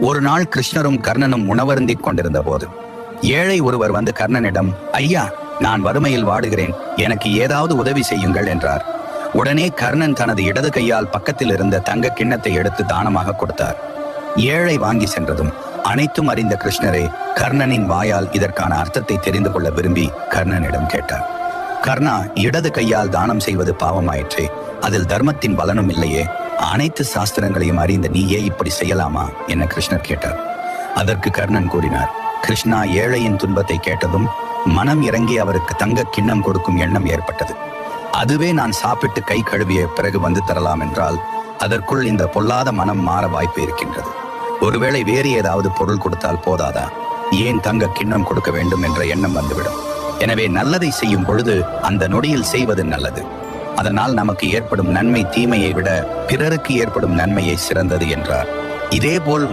ஒரு நாள் கிருஷ்ணரும் கர்ணனும் உணவருந்திக் கொண்டிருந்த போது ஏழை ஒருவர் வந்து கர்ணனிடம் ஐயா நான் வறுமையில் வாடுகிறேன் எனக்கு ஏதாவது உதவி செய்யுங்கள் என்றார். உடனே கர்ணன் தனது இடது கையால் பக்கத்தில் இருந்த தங்க கிண்ணத்தை எடுத்து தானமாக கொடுத்தார். ஏழை வாங்கி சென்றதும் அனைத்தும் அறிந்த கிருஷ்ணரே கர்ணனின் வாயால் இதற்கான அர்த்தத்தை தெரிந்து கொள்ள விரும்பி கர்ணனிடம் கேட்டார். கர்ணா இடது கையால் தானம் செய்வது பாவமாயிற்றே அதில் தர்மத்தின் பலனும் இல்லையே அனைத்து சாஸ்திரங்களையும் அறிந்த நீயே இப்படி செய்யலாமா? என கிருஷ்ணர் கேட்டார். அதற்கு கர்ணன் கூறினார் கிருஷ்ணா ஏழையின் துன்பத்தை கேட்டதும் மனம் இறங்கி அவருக்கு தங்க கிண்ணம் கொடுக்கும் எண்ணம் ஏற்பட்டது. அதுவே நான் சாப்பிட்டு கை கழுவிய பிறகு வந்து தரலாம் என்றால் அதற்குள் இந்த பொல்லாத மனம் மாற வாய்ப்பு இருக்கின்றது. ஒருவேளை வேறு ஏதாவது பொருள் கொடுத்தால் போதாதா? ஏன் தங்க கிண்ணம் கொடுக்க வேண்டும் என்ற எண்ணம் வந்துவிடும். எனவே நல்லதை செய்யும் பொழுது அந்த நொடியில் செய்வது நல்லது. அதனால் நமக்கு ஏற்படும் நன்மை தீமையை விட பிறருக்கு ஏற்படும் நன்மையை சிறந்தது என்றார். இதேபோல்